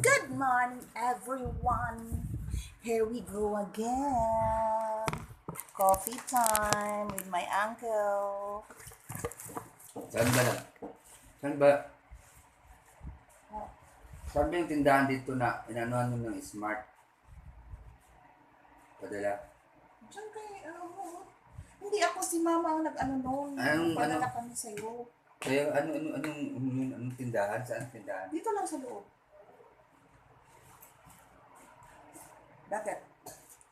Good morning, everyone. Here we go again. Coffee time with my uncle. Saan ba na? Saan ba? Saan ba yung tindahan dito na inanuhan mo ng smart? Padala. Diyan kay, ano, hindi ako si mama ang nag-ano noon. Anong- Padala ano? kami sa'yo. Kaya ano, ano, anong, anong, anong tindahan? Saan tindahan? Dito lang sa loob. Bakit?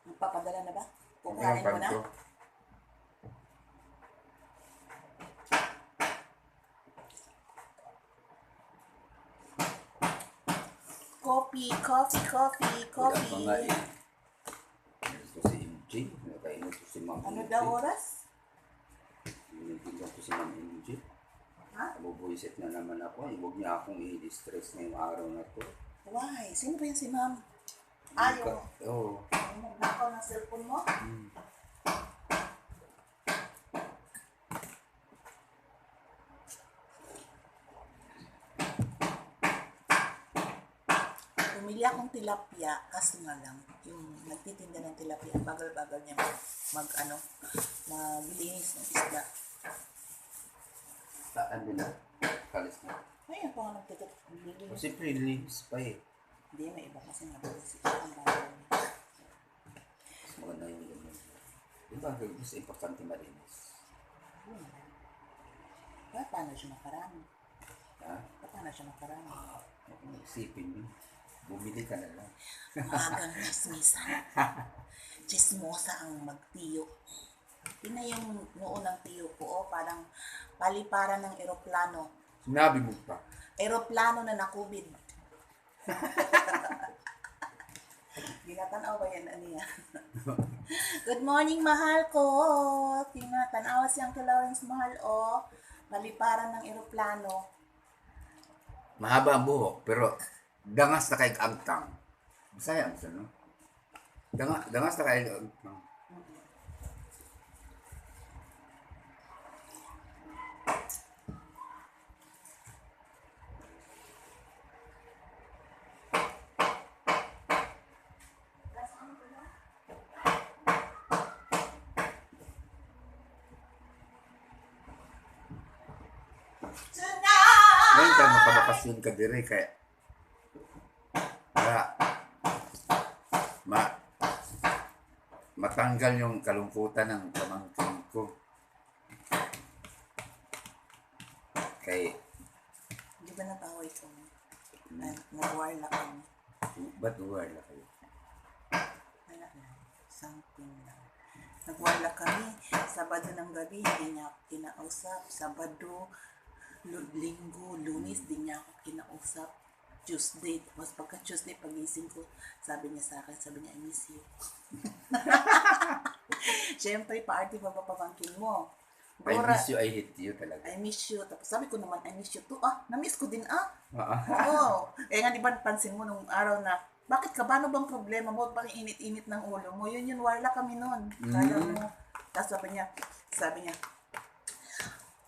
Magpapadala na ba? Kukain mo na? kanto? Coffee, coffee, coffee, Wala pa nga coffee. eh. Ito si MJ. Nakainit ko si Ma'am Ano MJ. daw oras? Ninigilan ko si Ma'am MJ. Ha? Nabubuisit na naman ako. Eh, Huwag niya akong i-distress ngayong araw na to. Why? Sino ba yun si ma'am? Ayaw. Oo. Nakaw ng cellphone mo? Hmm. Bumili akong tilapia, kaso nga lang, yung nagtitinda ng tilapia, bagal-bagal niya mag, mag ano, maglinis ng isda. Saan nila? Kalis na. Ngayon po nga nagtitinda. Siyempre, linis pa eh. Hindi, may iba kasi siya ang. Mas maganda yung ganyan. Di ba, mas importante malinis. Yun. Kaya paano siya makarami? Ha? Paano siya makarami? Mong isipin yun. Bumili ka na lang. Magang chismisan. Chismosa ang magtiyo. Yun na yung noon ng tiyo ko, oh, parang paliparan ng eroplano. Sinabi mo pa. Eroplano na nakubid. Ginatanaw ba yan, Aniya? Good morning, mahal ko. Tinatanaw si Uncle Lawrence, mahal, oh. Paliparan ng eroplano. Mahaba ang buhok, pero dangas na kay agtang. Masaya ang no? Danga, dangas na kay agtang. Ngayon tayo makabakasyon ka dire kaya para ma matanggal yung kalungkutan ng pamangkin ko. Kay, Di ba natawa ito? Nag-wire na kami. ba't wala kayo? Wala lang. Something lang. Nagwala kami. Sabado ng gabi, hindi niya kinausap. Sabado, linggo, lunis, hindi niya ako kinausap. Tuesday, tapos pagka Tuesday, pagising ko, sabi niya sa akin, sabi niya, I miss you. Siyempre, party pa pa pamangkin mo. I Dora, miss you, I hate you talaga. I miss you. Tapos sabi ko naman, I miss you too. Ah, na-miss ko din ah. Ah, Oo. Eh nga, di ba pansin mo nung araw na, bakit ka? Paano bang problema mo? Pang init-init ng ulo mo. Yun yun, wala kami nun. Kala Mm. mo. Tapos sabi niya, sabi niya,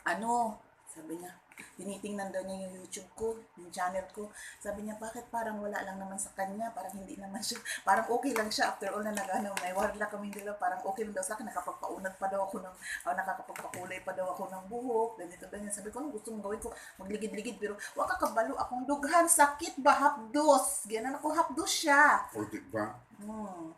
ano, sabi niya, tinitingnan daw niya yung YouTube ko, yung channel ko. Sabi niya, bakit parang wala lang naman sa kanya? Parang hindi naman siya, parang okay lang siya after all na nag-ano, may wala kami nila, parang okay lang daw sa akin, nakapagpaunat pa daw ako ng, o nakakapagpakulay pa daw ako ng buhok, ganito, ganyan. Sabi ko, ano gusto mong gawin ko? Magligid-ligid, pero wag ka kabalo, akong dughan, sakit ba, hapdos? Ganyan ako, hapdos siya. o di ba? Hmm.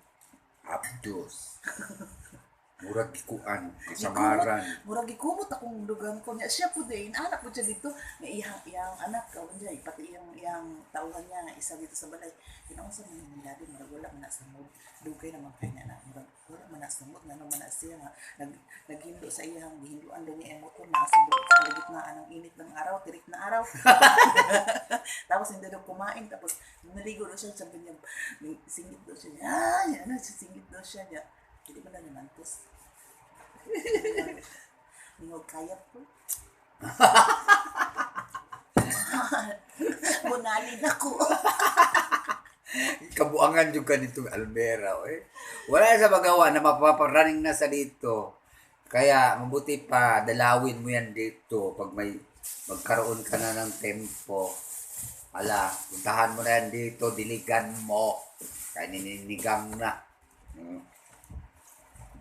Abdos. Murag ikuan, kasamaran. Murag gikumot akong dugang ko niya. Siya po din, anak po siya dito. Nga iyang, iyang anak, kawan niya, pati iyang, iyang tauhan niya, isa dito sa balay. Kinaunsa mo yung dati, murag wala man na sa mood. Dugay naman kanya na, murag wala man na sa mood, nga naman na siya nga, nag, naghindo sa iyang, gihinduan daw niya yung motor, sundot sa kaligit na anong init ng araw, tirik na araw. tapos hindi daw kumain, tapos naligo daw siya, sabi niya, singit daw siya, ay, ano, singit daw siya niya. Hindi ba na naman, tapos, Ningog kaya po. Bunalin ako. Kabuangan yung ganitong Almera. Eh. Wala sa magawa na mapaparaning na sa dito. Kaya mabuti pa dalawin mo yan dito pag may magkaroon ka na ng tempo. Ala, puntahan mo na yan dito, diligan mo. Kaya nininigang na. Hmm.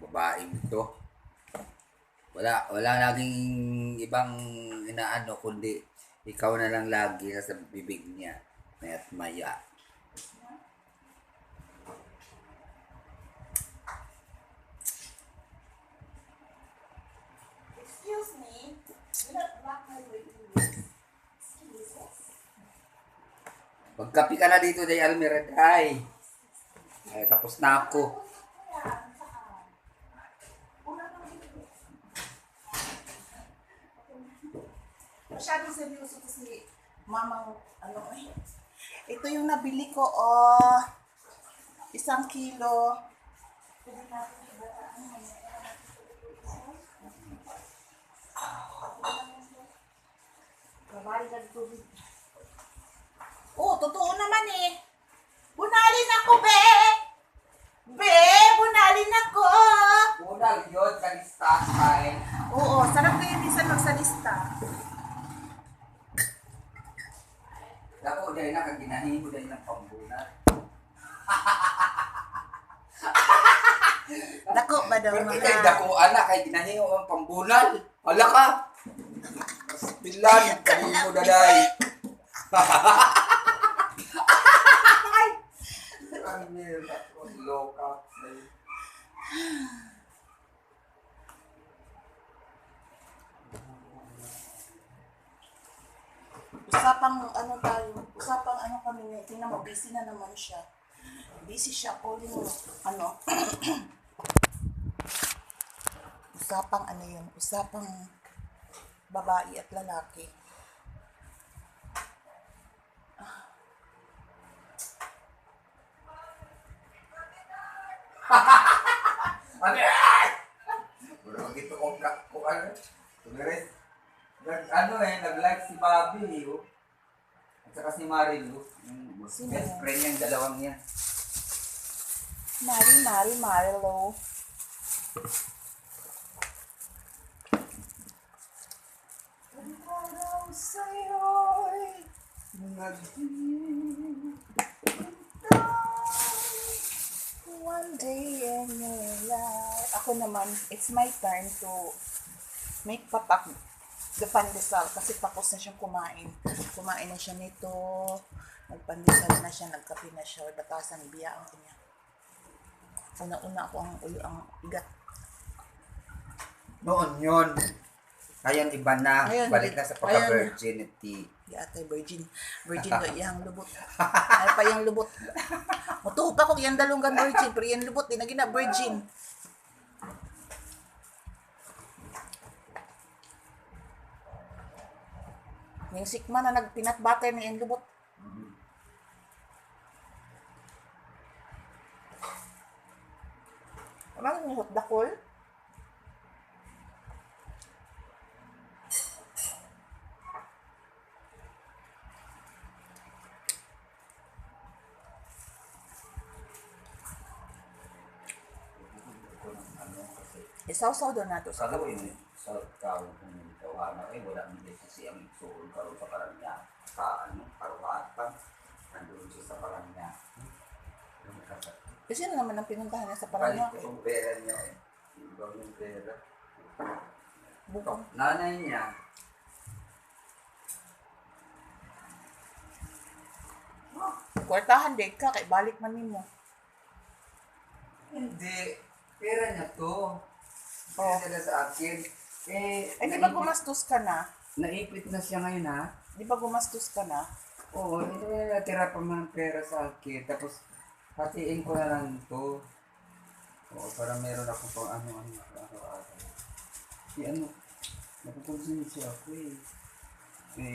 Babaeng to. Wala, wala laging ibang inaano, kundi ikaw na lang lagi sa bibig niya. Mayat maya. Excuse me. Do not block my way to you. Magkapi ka na dito, Day Almira, Day. Ay, tapos na ako. Masyadong seryoso ko si mamang ano eh. Ito yung nabili ko, oh. Isang kilo. Oh, totoo naman eh. Bunalin ako, be! Be, bunalin ako! Unang yun, kalista kain. Oo, sarap kayo minsan magsalista. Dako, dahil na, kaginahin mo dahil ng pambunat. Dako ba daw Pero mga... kay dako, anak, kay ginahin mo ang pambunal. Hala ka! Pilan, kami mo daday. Ay, nila, loka. Usapang ano tayo, usapang ano kami ngayon. Tingnan mo, busy na naman siya. Busy siya calling, ano. usapang ano yun, usapang babae at lalaki. Ano? Wala dito kong ko ano. Tumiris. Nag, ano eh, si Bobby, oh. At saka si Marilu. Yung Sino? best friend niyang dalawang yan. Mari, Mari, Marilo. Ikaw sa'yo'y One day in your life. Ako naman, it's my time to make papak the pandesal kasi tapos na siyang kumain. Kumain na siya nito. Nagpandesal na siya, nagkape na siya. Batasan, biyaan ko niya. Una-una ako ang ulo ang igat. Noon yun. Ngayon iba na. Ngayon, Balik na sa pagka-virginity. Di ate, virgin. Virgin do, iyang lubot. Ay pa yung lubot. Mutuho pa ko yung dalunggan virgin, pero yung lubot, di na gina virgin. Yung sikma na nag-peanut butter na yung lubot. Ano yung hot dakol? Isaw-saw doon nato sa gawin eh, sa tao tawanan eh, wala din kasi ang isuon karoon sa karanya. Sa ano, karuhatan. Nandun siya sa karanya. Ano? Kasi sino naman ang pinuntahan niya sa Balik Paranaque? ko yung pera niya eh. Ibang yung pera. Bukong. Nanay niya, Kwartahan day ka, kay balik man nimo. hindi. Pera niya to. Oh. Pera nila sa akin. Eh, Ay, di ba gumastos ka na? Naipit na siya ngayon ha. Di ba gumastos ka na? Oo, hindi na natira pa man pera sa akin. Tapos, hatiin ko na lang to. Oo, para meron ako pang ano, ano, araw-araw. Si ano, napupunsin siya ako eh. Si,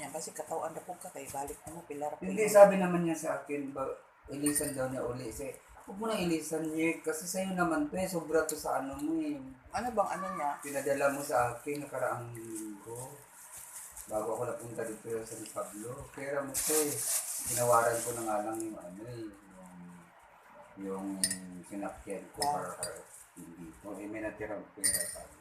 Yan, kasi katawan na po ka, kay balik mo, pilar hindi, sabi naman niya sa akin, ba, ilisan daw niya uli. Si, huwag mo na ilisan niya, kasi sa'yo naman to eh, sobra to sa ano mo eh. Ano bang ano niya? Pinadala mo sa akin nakaraang linggo. Bago ako napunta dito sa San Pablo. Pera mo to eh. Ginawaran ko na nga lang yung ano eh. Yung, yung sinakyan ko para para hindi ko. Eh, may natirang pera sabi.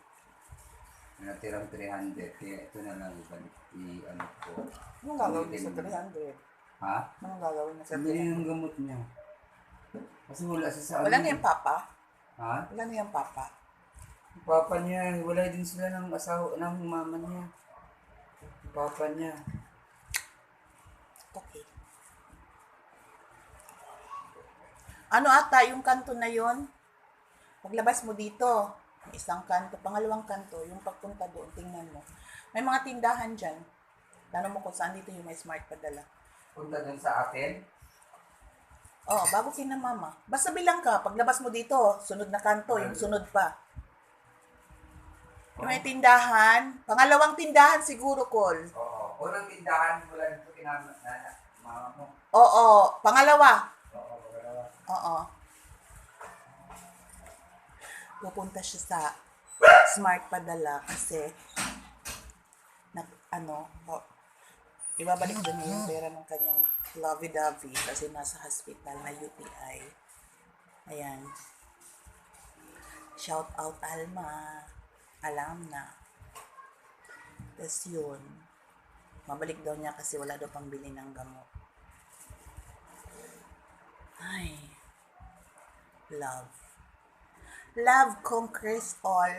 Natirang 300. Kaya ito na lang ibang i ano ko. Anong gagawin mo sa 300? Ha? Anong gagawin mo sa Sabi 300? yung gamot niya. Kasi wala siya sa Wala na yung papa? Ha? Wala na yung papa? Yung Papa niya, wala din sila ng asawa ng mama niya. Yung Papa niya. Okay. Ano ata yung kanto na yon? Paglabas mo dito, isang kanto, pangalawang kanto, yung pagpunta doon, tingnan mo. May mga tindahan dyan. Tanong mo kung saan dito yung may smart padala. Punta dun sa atin. Oo, bago kina mama. Basta bilang ka, paglabas mo dito, sunod na kanto, yung sunod pa. Yung may tindahan, pangalawang tindahan siguro, Col. Oo. Unang tindahan mula dito kinama na mama mo. Oo, pangalawa. Oo. Oo. Pupunta siya sa smart padala kasi na, ano, oh, ibabalik doon yung pera ng kanyang lovey-dovey kasi nasa hospital na UTI. Ayan. Shout out Alma. Alam na. Tapos yun. Mabalik daw niya kasi wala daw pang bili ng gamot. Ay. Love. Love conquers all.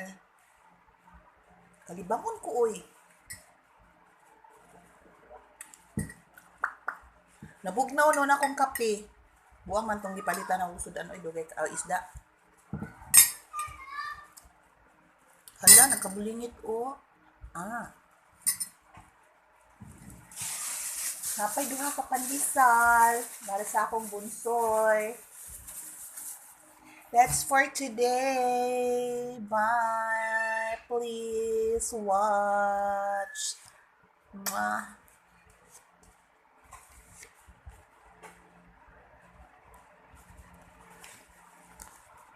Kalibangon ko, uy. Nabugnaw no na akong kape. Buwang man tong gipalitan ng usod ano idugay ka ah, isda. Hala, nagkabulingit o. Ah. Napay duha ka pandesal para sa akong bunsoy. That's for today. Bye. Please watch. Mwah.